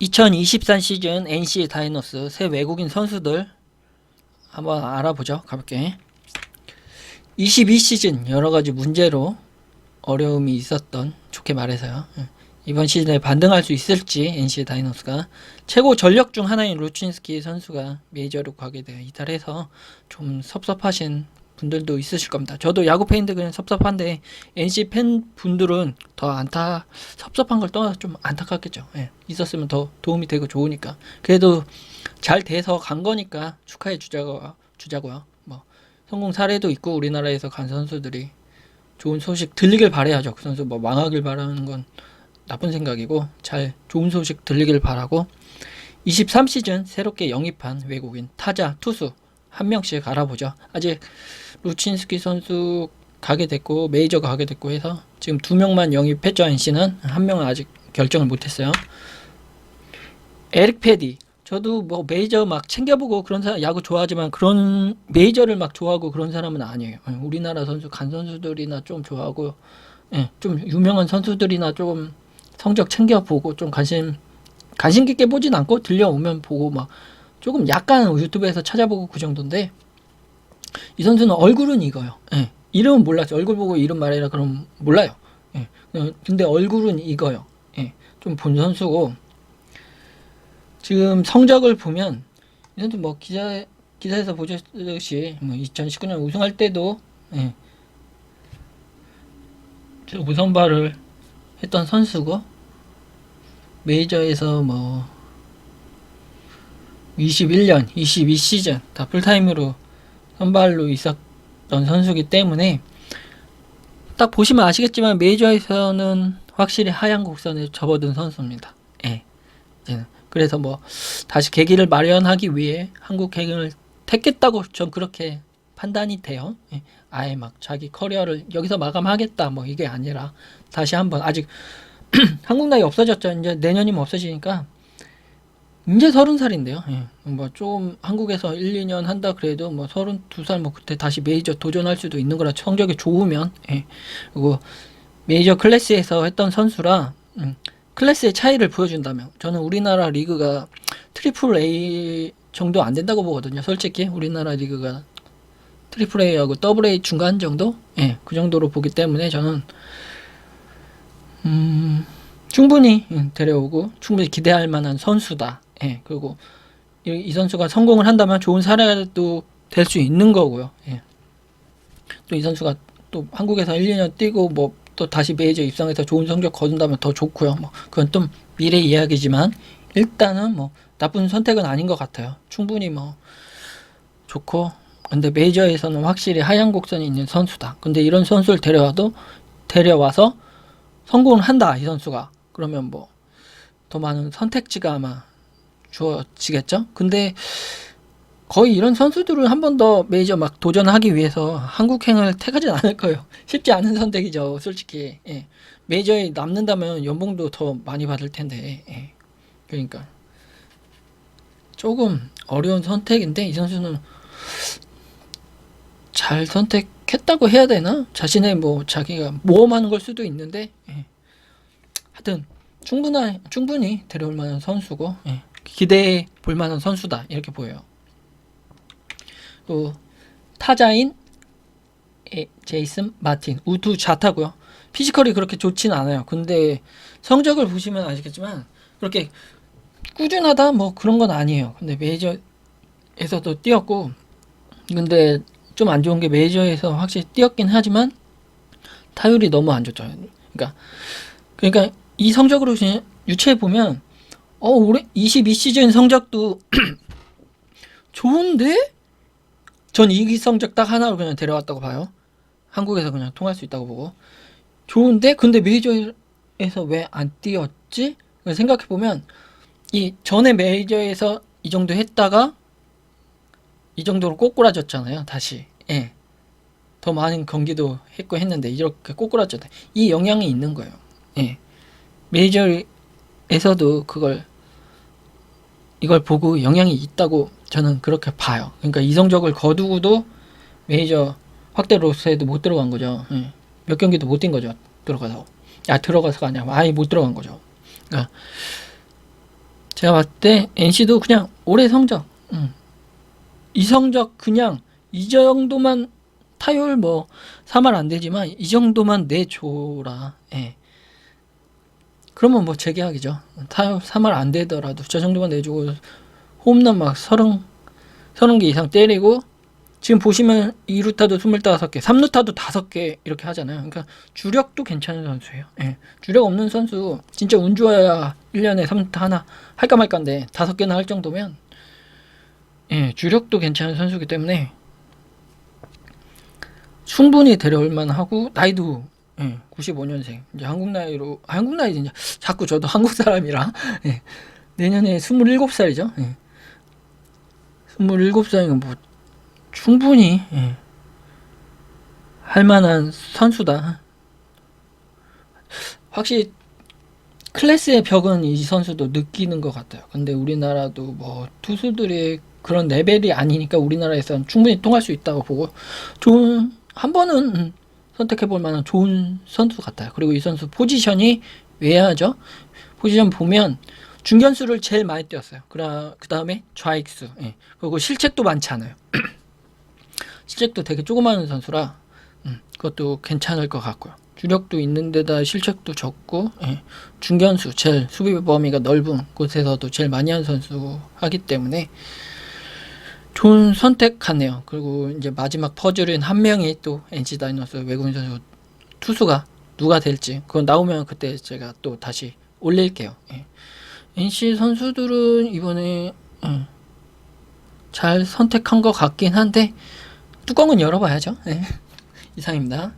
2023 시즌 NC 다이노스 새 외국인 선수들 한번 알아보죠. 가볍게. 22 시즌 여러 가지 문제로 어려움이 있었던 좋게 말해서요. 예. 이번 시즌에 반등할 수 있을지 NC 다이노스가 최고 전력 중 하나인 루친스키 선수가 메이저로 가게 되어 이탈해서 좀 섭섭하신 분들도 있으실 겁니다. 저도 야구 팬들 그냥 섭섭한데 NC 팬 분들은 더 안타 섭섭한 걸 떠나서 좀 안타깝겠죠. 예. 있었으면 더 도움이 되고 좋으니까. 그래도 잘 돼서 간 거니까 축하해 주자고 주자고요. 뭐 성공 사례도 있고 우리나라에서 간 선수들이 좋은 소식 들리길 바래야죠. 그 선수 뭐 망하길 바라는 건 나쁜 생각이고 잘 좋은 소식 들리길 바라고 23 시즌 새롭게 영입한 외국인 타자 투수 한 명씩 알아보죠. 아직 루친스키 선수 가게 됐고 메이저 가게 됐고 해서 지금 두 명만 영입했죠. NC는 한 명은 아직 결정을 못했어요. 에릭 패디 저도 뭐 메이저 막 챙겨보고 그런 사람 야구 좋아하지만 그런 메이저를 막 좋아하고 그런 사람은 아니에요. 예, 우리나라 선수 간 선수들이나 좀 좋아하고 예, 좀 유명한 선수들이나 좀 성적 챙겨보고 좀 관심 관심 깊게 보진 않고 들려오면 보고 막 조금 약간 유튜브에서 찾아보고 그 정도인데 이 선수는 얼굴은 이거요. 예. 이름은 몰랐죠. 얼굴 보고 이름 말해라 그럼 몰라요. 예. 어, 근데 얼굴은 이거요. 예. 좀 본 선수고 지금 성적을 보면 이 선수 뭐 기자 기사에서 보셨듯이 뭐 2019년 우승할 때도 예. 저 우선발을 했던 선수고 메이저에서 뭐 21년, 22 시즌 다 풀타임으로 선발로 있었던 선수기 때문에 딱 보시면 아시겠지만 메이저에서는 확실히 하얀 곡선에 접어든 선수입니다. 예. 그래서 뭐 다시 계기를 마련하기 위해 한국 계기를 택했다고 전 그렇게 판단이 돼요. 예. 아예 막 자기 커리어를 여기서 마감하겠다 뭐 이게 아니라 다시 한번 아직 한국 나이 없어졌죠. 이제 내년이면 없어지니까 이제 서른 살인데요. 예. 뭐좀 한국에서 1, 2년 한다 그래도 뭐 서른 두살 뭐 그때 다시 메이저 도전할 수도 있는 거라 성적이 좋으면 예. 그리고 메이저 클래스에서 했던 선수라 음, 클래스의 차이를 보여준다면 저는 우리나라 리그가 트리플 A 정도 안 된다고 보거든요. 솔직히 우리나라 리그가 트리플 A하고 더블 A 중간 정도? 예, 그 정도로 보기 때문에 저는 음, 충분히 음, 데려오고 충분히 기대할 만한 선수다. 예, 그리고 이, 이 선수가 성공을 한다면 좋은 사례도 될 수 있는 거고요. 예. 또 이 선수가 또 한국에서 1, 2년 뛰고 뭐 또 다시 메이저 입성해서 좋은 성적 거둔다면 더 좋고요. 뭐 그건 좀 미래 이야기지만 일단은 뭐 나쁜 선택은 아닌 것 같아요. 충분히 뭐 좋고 근데 메이저에서는 확실히 하얀 곡선이 있는 선수다. 근데 이런 선수를 데려와도 데려와서 성공을 한다 이 선수가 그러면 뭐 더 많은 선택지가 아마 주어지겠죠. 근데 거의 이런 선수들은 한 번 더 메이저 막 도전하기 위해서 한국행을 택하진 않을 거예요. 쉽지 않은 선택이죠, 솔직히. 예. 메이저에 남는다면 연봉도 더 많이 받을 텐데. 예. 그러니까 조금 어려운 선택인데 이 선수는 잘 선택했다고 해야 되나? 자신의 뭐 자기가 모험하는 걸 수도 있는데 예. 하여튼 충분한 충분히 데려올 만한 선수고 예. 기대해 볼 만한 선수다 이렇게 보여요. 또 타자인 에, 제이슨 마틴 우투 좌타고요. 피지컬이 그렇게 좋진 않아요. 근데 성적을 보시면 아시겠지만 그렇게 꾸준하다 뭐 그런 건 아니에요. 근데 메이저에서도 뛰었고 근데 좀 안 좋은 게 메이저에서 확실히 뛰었긴 하지만 타율이 너무 안 좋죠. 그러니까 그러니까 이 성적으로 유추해 보면 어 올해 22 시즌 성적도 좋은데 전이 성적 딱 하나로 그냥 데려왔다고 봐요. 한국에서 그냥 통할 수 있다고 보고 좋은데 근데 메이저에서 왜 안 뛰었지? 생각해 보면 이 전에 메이저에서 이 정도 했다가 이 정도로 꼬꾸라졌잖아요. 다시 예. 더 많은 경기도 했고 했는데 이렇게 꼬꾸라졌다. 이 영향이 있는 거예요. 예. 메이저 에서도 그걸 이걸 보고 영향이 있다고 저는 그렇게 봐요. 그러니까 이 성적을 거두고도 메이저 확대 로스에도 못 들어간 거죠. 예. 몇 경기도 못 뛴 거죠. 들어가서. 아 들어가서가 아니라 아예 못 들어간 거죠. 그러니까 제가 봤을 때 NC도 그냥 올해 성적, 음. 이 성적 그냥 이 정도만 타율 뭐 3할 안 되지만 이 정도만 내줘라. 예. 그러면 뭐 재계약이죠. 타율 3할 안 되더라도 저 정도만 내주고 홈런 막 30, 30개 이상 때리고 지금 보시면 2루타도 25개, 3루타도 5개 이렇게 하잖아요. 그러니까 주력도 괜찮은 선수예요. 예. 주력 없는 선수 진짜 운 좋아야 1년에 3루타 하나 할까 말까인데 5개나 할 정도면 예, 주력도 괜찮은 선수이기 때문에 충분히 데려올 만하고 나이도 예, 95년생 이제 한국 나이로 아, 한국 나이 이제 자꾸 저도 한국 사람이라 예, 내년에 27살이죠. 예. 27살이면 뭐 충분히 예, 할 만한 선수다. 확실히 클래스의 벽은 이 선수도 느끼는 것 같아요. 근데 우리나라도 뭐 투수들이 그런 레벨이 아니니까 우리나라에서는 충분히 통할 수 있다고 보고 좋은 한 번은 음, 선택해 볼 만한 좋은 선수 같아요. 그리고 이 선수 포지션이 외야죠. 포지션 보면 중견수를 제일 많이 뛰었어요. 그 다음에 좌익수. 예. 그리고 실책도 많지 않아요. 실책도 되게 조그마한 선수라 음, 그것도 괜찮을 것 같고요. 주력도 있는데다 실책도 적고 예. 중견수 제일 수비 범위가 넓은 곳에서도 제일 많이 한 선수 하기 때문에 좋은 선택 같네요. 그리고 이제 마지막 퍼즐은 한 명이 또 NC 다이노스 외국인 선수 투수가 누가 될지 그건 나오면 그때 제가 또 다시 올릴게요. 예. NC 선수들은 이번에 음, 잘 선택한 것 같긴 한데 뚜껑은 열어봐야죠. 예. 이상입니다.